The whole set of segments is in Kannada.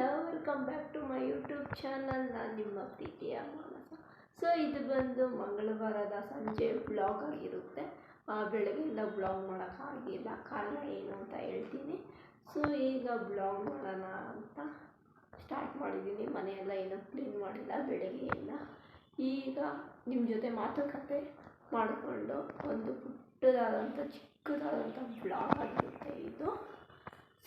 Hello welcome back to my YouTube channel ನಾನು ನಿಮ್ಮ ಪ್ರೀತಿಯ ಮಾನಸ ಸೊ ಇದು ಬಂದು ಮಂಗಳವಾರದ ಸಂಜೆ ಬ್ಲಾಗ್ ಆಗಿರುತ್ತೆ. ಆ, ಬೆಳಗ್ಗೆಯಿಂದ ಬ್ಲಾಗ್ ಮಾಡೋಕ್ಕಾಗಿಲ್ಲ ಕಾರಣ ಏನು ಅಂತ ಹೇಳ್ತೀನಿ. ಸೊ ಈಗ ಬ್ಲಾಗ್ ಮಾಡೋಣ ಅಂತ ಸ್ಟಾರ್ಟ್ ಮಾಡಿದ್ದೀನಿ ಮನೆಯೆಲ್ಲ ಏನೂ ಕ್ಲೀನ್ ಮಾಡಿಲ್ಲ ಬೆಳಗ್ಗೆಯಿಂದ ಈಗ ನಿಮ್ಮ ಜೊತೆ ಮಾತುಕತೆ ಮಾಡಿಕೊಂಡು ಒಂದು ಪುಟ್ಟದಾದಂಥ ಚಿಕ್ಕದಾದಂಥ ಬ್ಲಾಗ್ ಆಗಿರುತ್ತೆ ಇದು.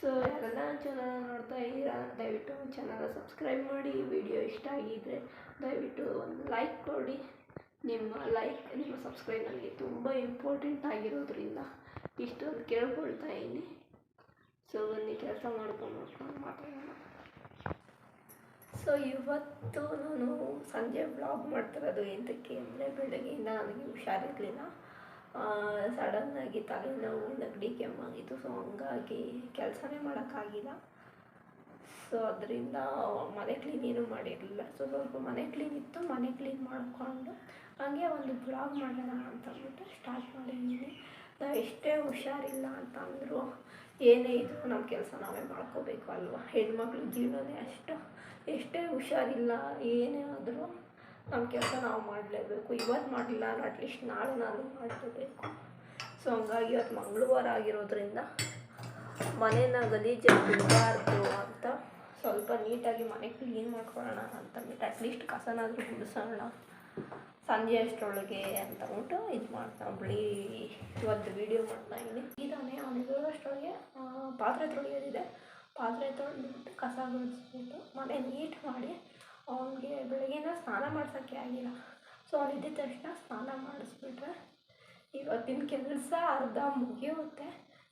ಸೊ ಎಲ್ಲ ಚಾನಲ್ ನೋಡ್ತಾ ಇದ್ದೀರಾ, ದಯವಿಟ್ಟು ಚಾನಲ್ ಸಬ್ಸ್ಕ್ರೈಬ್ ಮಾಡಿ. ವಿಡಿಯೋ ಇಷ್ಟ ಆಗಿದ್ದರೆ ದಯವಿಟ್ಟು ಒಂದು ಲೈಕ್ ಕೊಡಿ. ನಿಮ್ಮ ಲೈಕ್ ನಿಮ್ಮ ಸಬ್ಸ್ಕ್ರೈಬ್ ನನಗೆ ತುಂಬ ಇಂಪಾರ್ಟೆಂಟ್ ಆಗಿರೋದ್ರಿಂದ ಇಷ್ಟೊಂದು ಕೇಳ್ಕೊಳ್ತಾ ಇದ್ದೀನಿ. ಸೊ ಬನ್ನಿ, ಕೆಲಸ ಮಾಡ್ಕೊಂಡು ನೋಡ್ಕೊಂಡು ಮಾತಾಡೋಣ. ಸೊ ಇವತ್ತು ನಾನು ಸಂಜೆ ಬ್ಲಾಗ್ ಮಾಡ್ತಿರೋದು ಎಂತಕ್ಕೆ ಅಂದರೆ ಬೆಳಗ್ಗೆಯಿಂದ ನನಗೆ ಹುಷಾರಿರಲಿಲ್ಲ. ಸಡನ್ನಾಗಿ ತಲೆನೋವು, ನೆಗಡಿ ಕೆಮ್ಮಾಗಿತ್ತು ಸೊ ಹಂಗಾಗಿ ಕೆಲಸನೇ ಮಾಡೋಕ್ಕಾಗಿಲ್ಲ. ಸೊ ಅದರಿಂದ ಮನೆ ಕ್ಲೀನ್ ಏನೂ ಮಾಡಿರಲಿಲ್ಲ. ಸೊ ಸ್ವಲ್ಪ ಮನೆ ಕ್ಲೀನ್ ಇತ್ತು, ಮನೆ ಕ್ಲೀನ್ ಮಾಡಿಕೊಂಡು ಹಾಗೆ ಒಂದು ಬ್ಲಾಗ್ ಮಾಡೋಣ ಅಂತ ಅಂದ್ಬಿಟ್ಟು ಸ್ಟಾರ್ಟ್ ಮಾಡಿದ್ದೀನಿ ನಾವು ಎಷ್ಟೇ ಹುಷಾರಿಲ್ಲ ಅಂತ ಏನೇ ಇದ್ದರೂ ನಮ್ಮ ಕೆಲಸ ನಾವೇ ಮಾಡ್ಕೋಬೇಕು ಅಲ್ವಾ? ಹೆಣ್ಮಕ್ಳ ಜೀವನನೇ ಅಷ್ಟು, ಎಷ್ಟೇ ಹುಷಾರಿಲ್ಲ, ಏನೇ ಆದರೂ ನಮ್ಮ ಕೆಲಸ ನಾವು ಮಾಡಲೇಬೇಕು. ಇವತ್ತು ಮಾಡಲಿಲ್ಲ ಅಟ್ಲೀಸ್ಟ್ ನಾಳೆ ನಾನು ಮಾಡಲೇಬೇಕು. ಸೊ ಹಂಗಾಗಿ ಇವತ್ತು ಮಂಗಳವಾರ ಆಗಿರೋದ್ರಿಂದ ಮನೇನ ಗಲೀಜಾಗಿ ಬಿಡಬಾರ್ದು ಅಂತ ಸ್ವಲ್ಪ ನೀಟಾಗಿ ಮನೆ ಕ್ಲೀನ್ ಮಾಡ್ಕೊಳ್ಳೋಣ ಅಂತಂದ್ಬಿಟ್ಟು ಅಟ್ಲೀಸ್ಟ್ ಕಸನಾದರೂ ಗುಡಿಸೋಣ. ಸಂಜೆ ಅಷ್ಟರೊಳಗೆ ಅಂತ ಅಂದ್ಬಿಟ್ಟು ಇದು ಮಾಡ್ತಾ ಬಿಳಿ ಇವತ್ತು ವೀಡಿಯೋ ಮಾಡ್ತಾ ಇದ್ದೀನಿ. ಇದಾನೆ ಅವನಿಗೆ ಅಷ್ಟರೊಳಗೆ ಪಾತ್ರೆ ತೊಳೆಯೋದಿದೆ. ಪಾತ್ರೆ ತೊಳೆದ್ಬಿಟ್ಟು ಕಸ ಗುಡಿಸ್ಬಿಟ್ಟು ಮನೆ ನೀಟ್ ಮಾಡಿ ಅವನಿಗೆ ಬೆಳಗ್ಗೆನ ಸ್ನಾನ ಮಾಡ್ಸೋಕ್ಕೆ ಆಗಿಲ್ಲ. ಸೊ ಅವ್ನು ಇದ್ದ ತಕ್ಷಣ ಸ್ನಾನ ಮಾಡಿಸ್ಬಿಟ್ರೆ ಇವತ್ತಿನ ಕೆಲಸ ಅರ್ಧ ಮುಗಿಯುತ್ತೆ.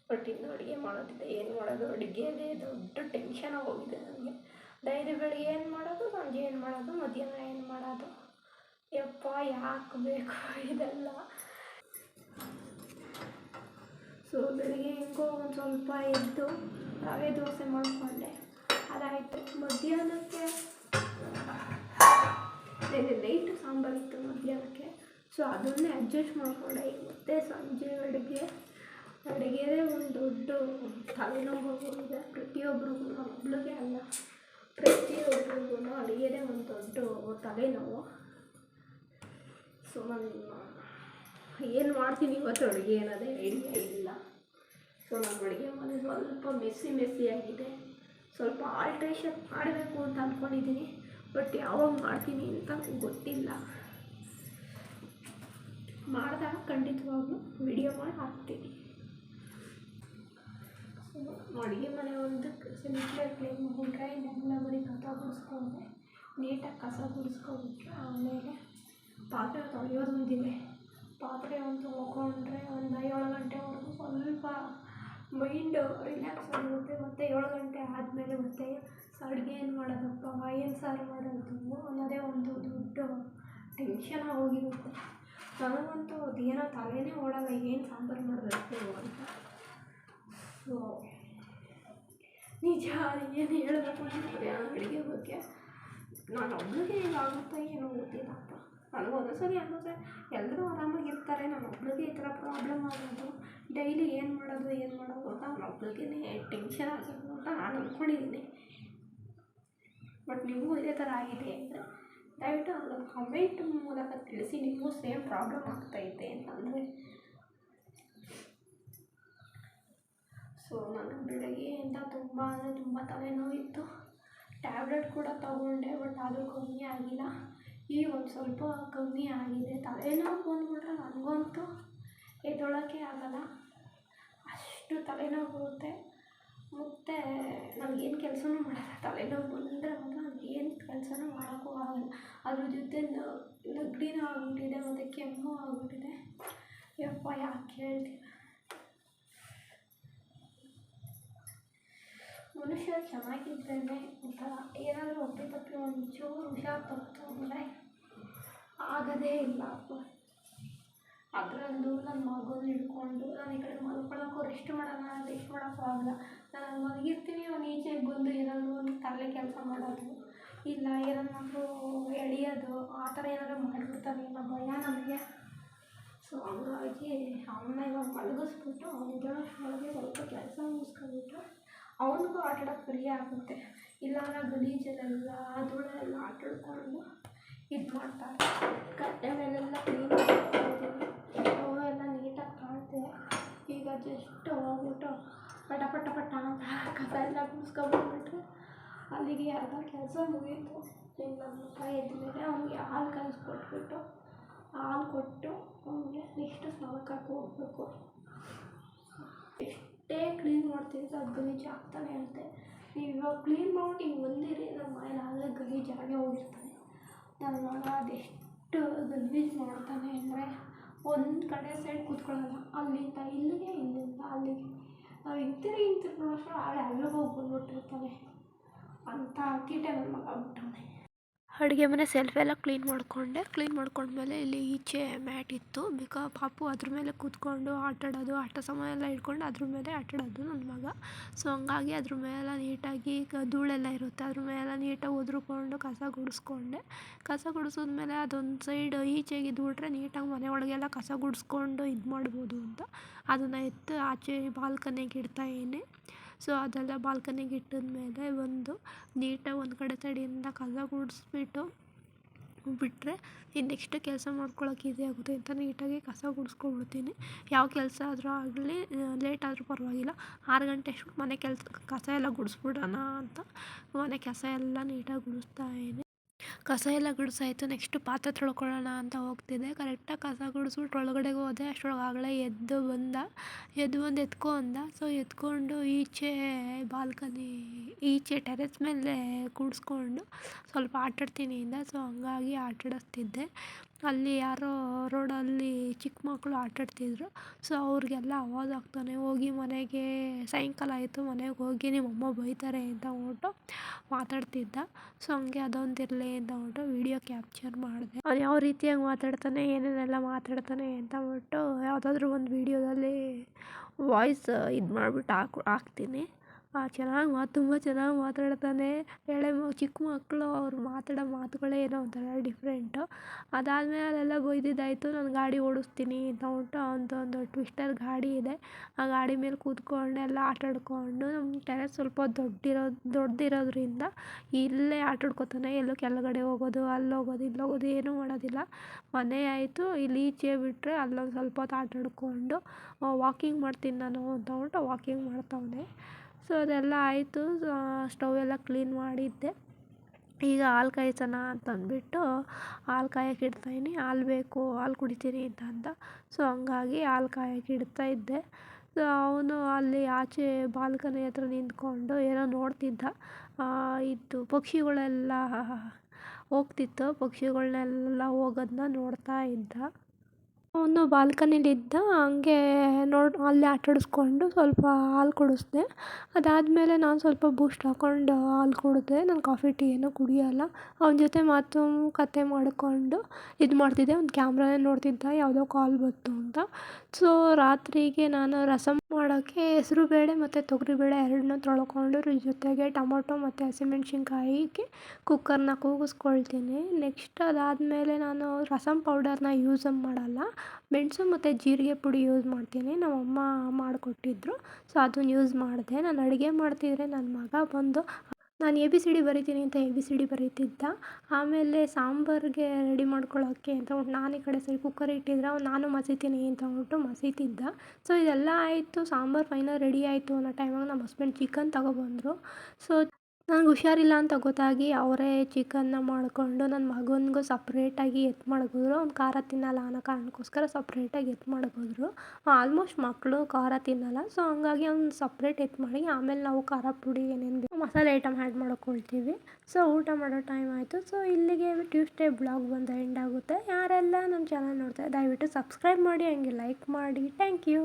ಬಟ್ ಇನ್ನು ಅಡುಗೆ ಮಾಡೋದಿದೆ ಏನು ಮಾಡೋದು? ಅಡುಗೆದೇ ದೊಡ್ಡ ಟೆನ್ಷನ್ ಹೋಗಿದೆ ನನಗೆ. ಡೈರಿ ಬೆಳಿಗ್ಗೆ ಏನು ಮಾಡೋದು? ಸಂಜೆ ಏನು ಮಾಡೋದು? ಮಧ್ಯಾಹ್ನ ಏನು ಮಾಡೋದು? ಯಪ್ಪ, ಯಾಕೆ ಬೇಕು ಇದೆಲ್ಲ? ಸೊ ಬೆಳಿಗ್ಗೆ ಹೆಂಗೋ ಒಂದು ಸ್ವಲ್ಪ ಎದ್ದು ರವೆ ದೋಸೆ ಮಾಡಿಕೊಂಡೆ. ಅದಾಯಿತು. ಮಧ್ಯಾಹ್ನಕ್ಕೆ ನೈಟು ಸಾಂಬಾರಿತ್ತು ಮಧ್ಯಾಹ್ನಕ್ಕೆ. ಸೊ ಅದನ್ನೇ ಅಡ್ಜಸ್ಟ್ ಮಾಡಿಕೊಂಡೆ. ಮತ್ತೆ ಸಂಜೆ ಅಡುಗೆ. ಅಡುಗೆದೇ ಒಂದು ದೊಡ್ಡ ತಲೆನೋವು ಇದೆ. ಪ್ರತಿಯೊಬ್ಬರಿಗೂ ಒಬ್ಳಿಗೆ ಅಲ್ಲ. ಪ್ರತಿಯೊಬ್ಬರಿಗೂ ಅಡುಗೆದೇ ಒಂದು ದೊಡ್ಡ ತಲೆನೋವು. ಸೊ ನಾನು ಏನು ಮಾಡ್ತೀನಿ ಇವತ್ತು ಅಡುಗೆ ಅನ್ನೋದೇ ಐಡಿಯಾ ಇಲ್ಲ. ಸೊ ನಮ್ಮ ಅಡುಗೆ ಮನೆ ಸ್ವಲ್ಪ ಮೆಸ್ಸಿ ಮೆಸ್ಸಿಯಾಗಿದೆ ಸ್ವಲ್ಪ ಆಲ್ಟ್ರೇಷನ್ ಮಾಡಬೇಕು ಅಂತ ಅಂದ್ಕೊಂಡಿದ್ದೀನಿ ಬಟ್ ಯಾವಾಗ ಮಾಡ್ತೀನಿ ಅಂತ ಗೊತ್ತಿಲ್ಲ. ಮಾಡಿದಾಗ ಖಂಡಿತವಾಗ್ಲೂ ವಿಡಿಯೋ ಮಾಡಿ ಹಾಕ್ತೀನಿ. ಅಡುಗೆ ಮನೆ ಒಂದು ಸಿಲಿಂಡರ್ ಕ್ಲೀನ್ ಮಾಡಿಕೊಂಡ್ರೆ ಇನ್ನೆಲ್ಲ ಮನೆ ಕಸ ಗುಡಿಸ್ಕೊಂಡೆ ನೀಟಾಗಿ ಕಸ ಗುಡಿಸ್ಕೊಂಡ್ಬಿಟ್ರೆ ಆಮೇಲೆ ಪಾತ್ರೆ ತೊಳೆಯೋದು ಒಂದಿದೆ. ಪಾತ್ರೆ ಒಂದು ತೊಗೊಂಡ್ರೆ ಒಂದು ಏಳು ಗಂಟೆವರೆಗೂ ಸ್ವಲ್ಪ ಮೈಂಡ್ ರಿಲ್ಯಾಕ್ಸ್ ಆಗಿರುತ್ತೆ ಮತ್ತು ಏಳು ಗಂಟೆ ಆದಮೇಲೆ ಮತ್ತೆ ಅಡುಗೆ ಏನು ಮಾಡೋದಪ್ಪ? ಏನು ಸಾರು ಮಾಡೋದು ಅನ್ನೋದೇ ಒಂದು ದೊಡ್ಡ ಟೆನ್ಷನ್ ಆಗೋಗಿರುತ್ತೆ. ನನಗಂತೂ ಅದೇನೋ ತಲೆನೇ ಓಡಲ್ಲ. ಏನು ಸಾಂಬಾರು ಮಾಡಬೇಕು ಅಂತ. ಸೊ ನಿಜ ಏನು ಹೇಳಬೇಕು ಅಂತ ಅಡುಗೆ ಬಗ್ಗೆ? ನಾನು ಒಬ್ಳಿಗೆ ಆಗುತ್ತಾ ಏನೋ ಗೊತ್ತಿಲ್ಲಪ್ಪ ನನಗೆ ಒಂದೊಂದ್ಸರಿ ಅನ್ನಿಸುತ್ತೆ ಎಲ್ಲರೂ ಆರಾಮಾಗಿರ್ತಾರೆ ನಾನು ಒಬ್ಳಿಗೆ ಈ ಥರ ಪ್ರಾಬ್ಲಮ್ ಆಗೋದು ಡೈಲಿ ಏನು ಮಾಡೋದು ಏನು ಮಾಡೋದು ಅಂತ ನಾನು ಒಬ್ಳಿಗೆ ಟೆನ್ಷನ್ ಆಗೋದು ಅಂತ ನಾನು ಅಂದ್ಕೊಂಡಿದ್ದೀನಿ ಬಟ್ ನಿಮಗೂ ಇದೇ ಥರ ಆಗಿದೆ ಅಂದರೆ, ದಯವಿಟ್ಟು ಅದನ್ನು ಕಮೆಂಟ್ ಮೂಲಕ ತಿಳಿಸಿ, ನಿಮಗೂ ಸೇಮ್ ಪ್ರಾಬ್ಲಮ್ ಆಗ್ತೈತೆ ಅಂತಂದರೆ. ಸೊ ನನಗೆ ಬೆಳಗ್ಗೆಯಿಂದ ತುಂಬ ಅಂದರೆ ತುಂಬ ತಲೆನೋವಿತ್ತು. ಟ್ಯಾಬ್ಲೆಟ್ ಕೂಡ ತಗೊಂಡೆ ಬಟ್ ಅದು ಕಮ್ಮಿ ಆಗಿಲ್ಲ. ಈಗ ಒಂದು ಸ್ವಲ್ಪ ಕಮ್ಮಿ ಆಗಿದೆ. ತಲೆನೋವು ಬಂದ್ಬಿಟ್ರೆ ನನಗಂತೂ ಎದ್ದೊಳಕ್ಕೆ ಆಗಲ್ಲ. ಅಷ್ಟು ತಲೆನೋವು ಬರುತ್ತೆ. ಮತ್ತು ನನಗೇನು ಕೆಲಸನೂ ಮಾಡಲ್ಲ. ತಲೆನೋವು ಬಂದರೆ ಏನು ಕೆಲಸನೂ ಮಾಡೋಕ್ಕೂ ಆಗಲ್ಲ. ಅದ್ರ ಜೊತೆ ನೆಗಡಿನೂ ಆಗಿಬಿಟ್ಟಿದೆ, ಮತ್ತು ಕೆಮ್ಮು ಆಗ್ಬಿಟ್ಟಿದೆ. ಯಪ್ಪ, ಯಾಕೆ ಹೇಳ್ತೀರ ಮನುಷ್ಯ ಚೆನ್ನಾಗಿದ್ದಾನೆ ಒಂಥರ ಏನಾದರೂ ಹೊಟ್ಟೆ ತಪ್ಪಿ ಒಂಚೂರು ಹುಷಾರು ತಪ್ಪಿತು ಅಂದರೆ ಆಗದೇ ಇಲ್ಲ ಅದರಲ್ಲೂ ನನ್ನ ಮಗುನ ಹಿಡ್ಕೊಂಡು ನಾನು ಈ ಕಡೆ ಮಲ್ಕೊಳ್ಳೋಕ್ಕೂ ರೆಸ್ಟ್ ಮಾಡೋಣ ರೆಸ್ಟ್ ಮಾಡೋಕ್ಕೂ ಆಗಲ್ಲ. ನಾನು ಮಲಗಿರ್ತೀನಿ, ಅವ್ನು ಈಚೆಗೆ ಬಂದು ಏನಾದರೂ ಒಂದು ತರಲೆ ಕೆಲಸ ಮಾಡೋದು. ಇಲ್ಲ ಏನನ್ನಾದರೂ ಎಳೆಯೋದು, ಆ ಥರ ಏನಾದರೂ ಮಾಡಿಬಿಡ್ತಾನೆ ಅನ್ನೋ ಭಯ ನನಗೆ ಸೊ ಹಂಗಾಗಿ ಅವನ್ನ ಇವಾಗ ಮಲಗಿಸ್ಬಿಟ್ಟು ಅವನಿಗೆ ಒಳಗೆ ಸ್ವಲ್ಪ ಕೆಲಸ ಮುಗಿಸ್ಕೊಂಡ್ಬಿಟ್ಟು ಅವನಿಗೂ ಆಟ ಆಡೋಕ್ಕೆ ಫ್ರೀ ಆಗುತ್ತೆ. ಇಲ್ಲಾಂದ್ರೆ ಗಲೀಜಲ್ಲೆಲ್ಲ ಧೂಳಲ್ಲೆಲ್ಲ ಆಟ ಆಡ್ಕೊಂಡು ಇದು ಮಾಡ್ತಾರೆ. ಕಟ್ಟೆಗಳೆಲ್ಲ ಕ್ಲೀನ್ ಅವೆಲ್ಲ ನೀಟಾಗಿ ಕಾಣ್ತಿದೆ. ಈಗ ಜಸ್ಟ್ ಹೋಗ್ಬಿಟ್ಟು ಪಟ ಪಟ ಪಟ ಅಂತ ಕಸ ಎಲ್ಲ ಗುಡಿಸ್ಕೊಂಬಂದ್ಬಿಟ್ರೆ ಅಲ್ಲಿಗೆ ಅರ್ಧ ಕೆಲಸ ಮುಗೀತು. ನಮ್ಮ ಅಪ್ಪ ಎದ್ಮೇಲೆ ಅವ್ನಿಗೆ ಹಾಲು ಕಲಿಸ್ಕೊಟ್ಬಿಟ್ಟು, ಹಾಲು ಕೊಟ್ಟು ಅವನಿಗೆ ನೆಕ್ಸ್ಟ್ ಸ್ನಾನಕ್ಕೆ ಹೋಗ್ಬೇಕು. ಎಷ್ಟೇ ಕ್ಲೀನ್ ಮಾಡ್ತಿದ್ರೆ ಅದು ಗಲೀಜು ಆಗ್ತಾನೆ ಇರುತ್ತೆ ನೀವು ಇವಾಗ ಕ್ಲೀನ್ ಮಾಡಿ ಹಿಂಗೆ ಬಂದಿರಿ, ನಮ್ಮ ಮನೇಲಿ ಆಗಲೇ ಹೋಗಿರ್ತಾರೆ. ನನ್ನ ಮಗ ಅದೆಷ್ಟು ಗಲೀಜು ಮಾಡ್ತಾನೆ ಅಂದರೆ ಒಂದು ಕಡೆ ಸೈಡ್ ಕೂತ್ಕೊಳ್ಳಲ್ಲ. ಅಲ್ಲಿಂದ ಇಲ್ಲಿಗೆ, ಇಲ್ಲಿಂದ ಅಲ್ಲಿಗೆ. ನಾವು ಹಿಂತಿರುಗಿ ಹಿಂತಿರುಗಿ ನೋಡೋಷ್ಟರಲ್ಲಿ ಅಲ್ಲಿಗೆ ಹೋಗಿ ಬಂದ್ಬಿಟ್ಟಿರ್ತಾನೆ ಅಂಥ ತೀಟೆ ನನ್ನ ಮಗ ಆಗ್ಬಿಟ್ಟವನೆ ಅಡುಗೆ ಮನೆ ಸೆಲ್ಫ್ ಎಲ್ಲ ಕ್ಲೀನ್ ಮಾಡಿಕೊಂಡೆ. ಕ್ಲೀನ್ ಮಾಡ್ಕೊಂಡ್ಮೇಲೆ ಇಲ್ಲಿ ಈಚೆ ಮ್ಯಾಟ್ ಇತ್ತು. ಬಿಕಾ ಪಾಪು ಅದ್ರ ಮೇಲೆ ಕೂತ್ಕೊಂಡು ಆಟಾಡೋದು, ಆಟ ಸಮಯ ಎಲ್ಲ ಇಟ್ಕೊಂಡು ಅದ್ರ ಮೇಲೆ ಆಟಾಡೋದು ನನ್ನ ಮಗ. ಸೊ ಹಂಗಾಗಿ ಅದ್ರ ಮೇಲೆ ನೀಟಾಗಿ ಈಗ ಧೂಳೆಲ್ಲ ಇರುತ್ತೆ. ಅದ್ರ ಮೇಲೆ ನೀಟಾಗಿ ಒದ್ರುಕೊಂಡು ಕಸ ಗುಡಿಸ್ಕೊಂಡೆ. ಕಸ ಗುಡಿಸಿದ್ಮೇಲೆ ಅದೊಂದು ಸೈಡ್ ಈಚೆಗೆ ಧೂಳ್ರೆ ನೀಟಾಗಿ ಮನೆ ಒಳಗೆಲ್ಲ ಕಸ ಗುಡಿಸ್ಕೊಂಡು ಇದು ಮಾಡ್ಬೋದು ಅಂತ. ಅದನ್ನು ಎತ್ತು ಆಚೆ ಬಾಲ್ಕನಿಗೆ ಇಡ್ತಾಯಿದ್ದೀನಿ ಸೊ ಅದೆಲ್ಲ ಬಾಲ್ಕನಿಗೆ ಇಟ್ಟಿದ್ಮೇಲೆ ಒಂದು ನೀಟಾಗಿ ಒಂದು ಕಡೆ ತಡಿಯಿಂದ ಕಸ ಗುಡಿಸ್ಬಿಟ್ಟು ಬಿಟ್ಟರೆ ಇನ್ನು ನೆಕ್ಸ್ಟ್ ಕೆಲಸ ಮಾಡ್ಕೊಳಕ್ಕೆ ಈಸಿ ಆಗುತ್ತೆ ಅಂತ ನೀಟಾಗಿ ಕಸ ಗುಡಿಸ್ಕೊಂಡ್ಬಿಡ್ತೀನಿ ಯಾವ ಕೆಲಸ ಆದರೂ ಆಗಲಿ ಲೇಟ್ ಆದರೂ ಪರವಾಗಿಲ್ಲ. ಆರು ಗಂಟೆ ಅಷ್ಟು ಮನೆ ಕೆಲಸ, ಕಸ ಎಲ್ಲ ಗುಡಿಸ್ಬಿಡೋಣ ಅಂತ ಮನೆ ಕಸ ಎಲ್ಲ ನೀಟಾಗಿ ಗುಡಿಸ್ತಾ ಇದೀನಿ ಕಸ ಎಲ್ಲ ಗುಡಿಸಾಯ್ತು ನೆಕ್ಸ್ಟ್ ಪಾತ್ರೆ ತೊಳ್ಕೊಳ್ಳೋಣ ಅಂತ ಹೋಗ್ತಿದ್ದೆ. ಕರೆಕ್ಟಾಗಿ ಕಸ ಗುಡಿಸ್ಬಿಟ್ಟು ಒಳಗಡೆಗೆ ಹೋದೆ. ಅಷ್ಟ್ರೊಳಗೆ ಆಗಲೇ ಎದ್ದು ಬಂದ, ಎದ್ದು ಬಂದು ಎತ್ಕೊ ಅಂದ. ಸೊ ಎತ್ಕೊಂಡು ಈಚೆ ಬಾಲ್ಕನಿ ಈಚೆ ಟೆರೆಸ್ ಮೇಲೆ ಕೂಡಿಸ್ಕೊಂಡು ಸ್ವಲ್ಪ ಆಟಾಡ್ತೀನಿ ಅಂದ. ಸೊ ಹಂಗಾಗಿ ಆಟಾಡಿಸ್ತಿದ್ದೆ. ಅಲ್ಲಿ ಯಾರೋ ರೋಡಲ್ಲಿ ಚಿಕ್ಕ ಮಕ್ಕಳು ಆಟಾಡ್ತಿದ್ರು ಸೊ ಅವ್ರಿಗೆಲ್ಲ ಆವಾಜ್ ಆಗ್ತಾನೆ, ಹೋಗಿ ಮನೆಗೆ, ಸಾಯಂಕಾಲ ಆಯಿತು, ಮನೆಗೆ ಹೋಗಿ ನಿಮ್ಮಮ್ಮ ಬೈತಾರೆ, ಅಂತ ಅಂದ್ಬಿಟ್ಟು ಮಾತಾಡ್ತಿದ್ದ. ಸೊ ಹಂಗೆ ಅದೊಂದು ಇರಲಿ ಅಂತ ಅಂದ್ಬಿಟ್ಟು ವೀಡಿಯೋ ಕ್ಯಾಪ್ಚರ್ ಮಾಡಿದೆ. ಅವ್ನು ಯಾವ ರೀತಿಯಾಗಿ ಮಾತಾಡ್ತಾನೆ, ಏನೇನೆಲ್ಲ ಮಾತಾಡ್ತಾನೆ ಅಂತ ಅಂದ್ಬಿಟ್ಟು ಯಾವುದಾದ್ರೂ ಒಂದು ವೀಡಿಯೋದಲ್ಲಿ ವಾಯ್ಸ್ ಇದು ಮಾಡಿಬಿಟ್ಟು ಹಾಕು, ಹಾಕ್ತೀನಿ. ಚೆನ್ನಾಗಿ ಮಾತು ತುಂಬ ಚೆನ್ನಾಗಿ ಮಾತಾಡ್ತಾನೆ. ಎಳೆ ಮ, ಚಿಕ್ಕ ಮಕ್ಕಳು ಅವ್ರು ಮಾತಾಡೋ ಮಾತುಗಳೇ ಏನೋ ಒಂಥರ ಡಿಫ್ರೆಂಟು ಅದಾದಮೇಲೆ ಅಲ್ಲೆಲ್ಲ ಬೈದಿದ್ದಾಯಿತು, ನಾನು ಗಾಡಿ ಓಡಿಸ್ತೀನಿ ಅಂತ ಅವ್ನದ್ದು ಒಂದು ಟ್ವಿಸ್ಟರ್ ಗಾಡಿ ಇದೆ. ಆ ಗಾಡಿ ಮೇಲೆ ಕೂತ್ಕೊಂಡು ಎಲ್ಲ ಆಟಾಡ್ಕೊಂಡು ನಮ್ಮ ಟೆರೆಸ್ ಸ್ವಲ್ಪ ದೊಡ್ಡಿರೋ ದೊಡ್ಡದಿರೋದ್ರಿಂದ ಇಲ್ಲೇ ಆಟಾಡ್ಕೊತಾನೆ ಎಲ್ಲೋ ಕೆಳಗಡೆ ಹೋಗೋದು, ಅಲ್ಲಿ ಹೋಗೋದು, ಇಲ್ಲಿ ಹೋಗೋದು ಏನೂ ಮಾಡೋದಿಲ್ಲ. ಮನೆ ಆಯಿತು ಇಲ್ಲಿ ಈಚೆ ಬಿಟ್ಟರೆ ಅಲ್ಲೊಂದು ಸ್ವಲ್ಪ ಹೊತ್ತು ಆಟಾಡ್ಕೊಂಡು ವಾಕಿಂಗ್ ಮಾಡ್ತೀನಿ ನಾನು, ಅಂತ ವಾಕಿಂಗ್ ಮಾಡ್ತವನೆ. ಸೊ ಅದೆಲ್ಲ ಆಯಿತು. ಸ್ಟವ್ ಎಲ್ಲ ಕ್ಲೀನ್ ಮಾಡಿದ್ದೆ. ಈಗ ಹಾಲು ಅಂತ ಅಂದ್ಬಿಟ್ಟು ಹಾಲು ಕಾಯಕ್ಕೆ ಇಡ್ತಾಯಿದ್ದೀನಿ ಹಾಲು ಬೇಕು, ಹಾಲು ಕುಡಿತೀನಿ ಅಂತ ಸೊ ಹಂಗಾಗಿ ಹಾಲು ಕಾಯಕ್ಕೆ ಇಡ್ತಾ ಇದ್ದೆ. ಸೊ ಅವನು ಅಲ್ಲಿ ಆಚೆ ಬಾಲ್ಕನಿ ಹತ್ರ ನಿಂತ್ಕೊಂಡು ಏನೋ ನೋಡ್ತಿದ್ದ. ಇದು ಪಕ್ಷಿಗಳೆಲ್ಲ ಹೋಗ್ತಿತ್ತು. ಪಕ್ಷಿಗಳನ್ನೆಲ್ಲ ಹೋಗೋದನ್ನ ನೋಡ್ತಾ ಇದ್ದ. ಅವನು ಬಾಲ್ಕನಿಲಿದ್ದ ಹಂಗೆ ನೋಡಿ, ಅಲ್ಲಿ ಆಟಾಡಿಸ್ಕೊಂಡು ಸ್ವಲ್ಪ ಹಾಲು ಕುಡಿಸ್ದೆ. ಅದಾದಮೇಲೆ ನಾನು ಸ್ವಲ್ಪ ಬೂಸ್ಟ್ ಹಾಕ್ಕೊಂಡು ಹಾಲು ಕುಡಿದೆ. ನಾನು ಕಾಫಿ ಟೀ ಏನೂ ಕುಡಿಯೋಲ್ಲ. ಅವನ ಜೊತೆ ಮಾತು ಕತೆ ಮಾಡಿಕೊಂಡು ಇದು ಮಾಡ್ತಿದ್ದೆ. ಒಂದು ಕ್ಯಾಮ್ರಾನೇ ನೋಡ್ತಿದ್ದ, ಯಾವುದೋ ಕಾಲ್ ಬಂತು ಅಂತ. ಸೊ ರಾತ್ರಿಗೆ ನಾನು ರಸಮ್ ಮಾಡೋಕ್ಕೆ ಹೆಸರುಬೇಳೆ ಮತ್ತು ತೊಗರಿಬೇಳೆ ಎರಡನ್ನೂ ತೊಳ್ಕೊಂಡು ಜೊತೆಗೆ ಟೊಮೊಟೊ ಮತ್ತು ಹಸಿಮೆಣ್ಸಿನ್ಕಾಯಿಗೆ ಕುಕ್ಕರ್ನ ಕೂಗಿಸ್ಕೊಳ್ತೀನಿ. ನೆಕ್ಸ್ಟ್ ಅದಾದಮೇಲೆ ನಾನು ರಸಮ್ ಪೌಡರ್ನ ಯೂಸ್ ಮಾಡಲ್ಲ. ಮೆಣಸು ಮತ್ತು ಜೀರಿಗೆ ಪುಡಿ ಯೂಸ್ ಮಾಡ್ತೀನಿ. ನಮ್ಮಮ್ಮ ಮಾಡಿಕೊಟ್ಟಿದ್ರು. ಸೊ ಅದನ್ನ ಯೂಸ್ ಮಾಡಿದೆ. ನಾನು ಅಡುಗೆ ಮಾಡ್ತಿದ್ರೆ ನನ್ನ ಮಗ ಬಂದು, ನಾನು ಎ ಬಿ ಸಿ ಡಿ ಬರಿತೀನಿ ಅಂತ ಎ ಬಿ ಸಿ ಡಿ ಬರೀತಿದ್ದ. ಆಮೇಲೆ ಸಾಂಬಾರಿಗೆ ರೆಡಿ ಮಾಡ್ಕೊಳ್ಳೋಕ್ಕೆ ಅಂತ ನಾನು ಈ ಕಡೆ ಸರಿ ಕುಕ್ಕರ್ ಇಟ್ಟಿದ್ರೆ ಅವ್ನು ನಾನು ಮಸೀತೀನಿ ಅಂತ ಅಂದ್ಬಿಟ್ಟು ಮಸೀತಿದ್ದ. ಸೊ ಇದೆಲ್ಲ ಆಯಿತು. ಸಾಂಬಾರು ಫೈನಲ್ ರೆಡಿ ಆಯಿತು ಅನ್ನೋ ಟೈಮಾಗ ನಮ್ಮ ಹಸ್ಬೆಂಡ್ ಚಿಕನ್ ತಗೊಬಂದರು ಸೊ ನಂಗೆ ಹುಷಾರಿಲ್ಲ ಅಂತ ಗೊತ್ತಾಗಿ ಅವರೇ ಚಿಕನ್ನ ಮಾಡಿಕೊಂಡು ನನ್ನ ಮಗನಿಗೂ ಸಪ್ರೇಟಾಗಿ ಎತ್ತು ಮಡಗಿದ್ರು. ಅವ್ನು ಖಾರ ತಿನ್ನಲ್ಲ ಅನ್ನೋ ಕಾರಣಕ್ಕೋಸ್ಕರ ಸಪ್ರೇಟಾಗಿ ಎತ್ತು ಮಡಗಿದ್ರು. ಆಲ್ಮೋಸ್ಟ್ ಮಕ್ಕಳು ಖಾರ ತಿನ್ನಲ್ಲ. ಸೊ ಹಂಗಾಗಿ ಅವ್ನು ಸಪ್ರೇಟ್ ಎತ್ತು ಮಾಡಿ ಆಮೇಲೆ ನಾವು ಖಾರ ಪುಡಿ ಏನೇನು ಬೇಕು ಮಸಾಲೆ ಐಟಮ್ ಆ್ಯಡ್ ಮಾಡ್ಕೊಳ್ತೀವಿ ಸೊ ಊಟ ಮಾಡೋ ಟೈಮ್ ಆಯಿತು. ಸೊ ಇಲ್ಲಿಗೆ ಟ್ಯೂಸ್ಡೇ ಬ್ಲಾಗ್ ಬಂದು ಎಂಡ್ ಆಗುತ್ತೆ. ಯಾರೆಲ್ಲ ನನ್ನ ಚಾನಲ್ ನೋಡ್ತಾರೆ ದಯವಿಟ್ಟು ಸಬ್ಸ್ಕ್ರೈಬ್ ಮಾಡಿ, ಹಂಗೆ ಲೈಕ್ ಮಾಡಿ. Thank you